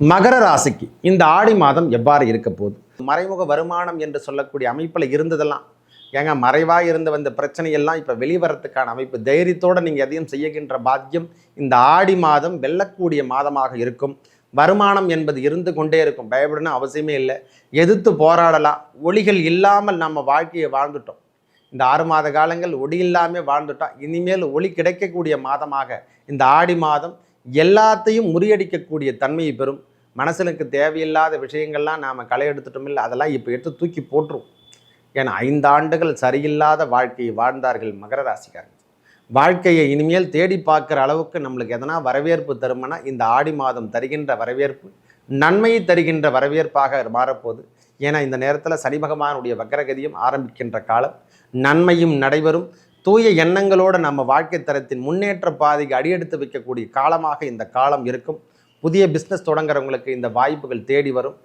மகர ராசிக்கு இந்த ஆடி மாதம் எவ்வாறு இருக்க போகுது? மறைமுக வருமானம் என்று சொல்லக்கூடிய அமைப்பில் இருந்ததெல்லாம் ஏங்க மறைவாக இருந்து வந்த பிரச்சனையெல்லாம் இப்போ வெளிவரத்துக்கான அமைப்பு. தைரியத்தோடு நீங்கள் எதையும் செய்யுகின்ற பாக்கியம் இந்த ஆடி மாதம் வெல்லக்கூடிய மாதமாக இருக்கும். வருமானம் என்பது இருந்து கொண்டே இருக்கும். பயப்படணும் அவசியமே இல்லை. எதிர்த்து போராடலாம். ஒளிகள் இல்லாமல் நம்ம வாழ்க்கையை வாழ்ந்துட்டோம். இந்த ஆறு மாத காலங்கள் ஒளி இல்லாமல் வாழ்ந்துட்டோம் இனிமேல் ஒளி கிடைக்கக்கூடிய மாதமாக இந்த ஆடி மாதம் எல்லாத்தையும் முறியடிக்கக்கூடிய தன்மையை பெறும். மனசனுக்கு தேவையில்லாத விஷயங்கள்லாம் நாம் களை எடுத்துட்டோம் இல்லை அதெல்லாம் இப்போ எடுத்து தூக்கி போட்டுரும். ஏன்னா ஐந்து ஆண்டுகள் சரியில்லாத வாழ்க்கையை வாழ்ந்தார்கள் மகர ராசிக்காரங்க வாழ்க்கையை இனிமேல் தேடி பார்க்குற அளவுக்கு நம்மளுக்கு எதனா வரவேற்பு தருமனா இந்த ஆடி மாதம் தருகின்ற வரவேற்பு நன்மையை தருகின்ற வரவேற்பாக மாறப்போகுது. ஏன்னா இந்த நேரத்தில் சனி பகவானுடைய வக்கரகதியும் ஆரம்பிக்கின்ற காலம். நன்மையும் நடைபெறும். தூய எண்ணங்களோடு நம்ம வாழ்க்கை தரத்தின் முன்னேற்ற பாதைக்கு அடியெடுத்து வைக்கக்கூடிய காலமாக இந்த காலம் இருக்கும். புதிய பிஸ்னஸ் தொடங்குறவங்களுக்கு இந்த வாய்ப்புகள் தேடி வரும்.